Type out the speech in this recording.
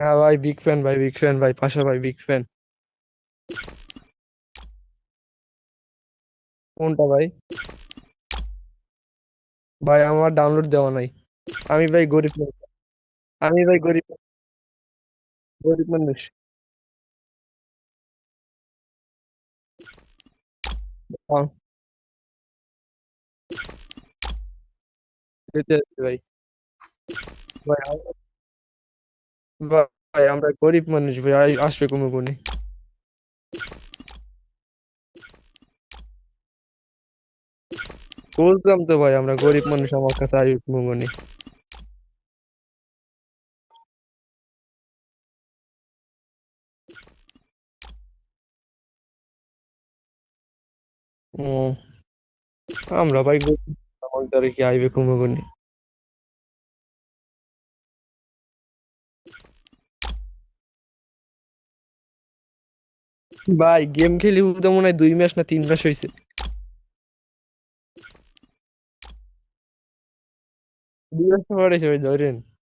হ্যাঁ ভাই big fan ভাই বিগ ফ্যান ভাই, পাশা ভাই বিগ ফ্যান কোনটা ভাই? ভাই, আমার ডাউনলোড দেওয়া নাই। আমি ভাই গরিব। আমি ভাই গরিব গরিব মানুষ। হবে ভাই। ভাই আমরা- ভাই আমরা গরিব মানুষ ভাই আই- আসবে কোনো গুণে বললাম তো ভাই আমরা গরিব মানুষ আমার কাছে আসবে কোনো গুণে ও আমরা ভাই গরিব আমার দ্বারা কি আইবে কোনো ভাই গেম খেলি তো মনে হয় দুই মাস না তিন মাস হয়েছে দুই মাস পর ধরেন।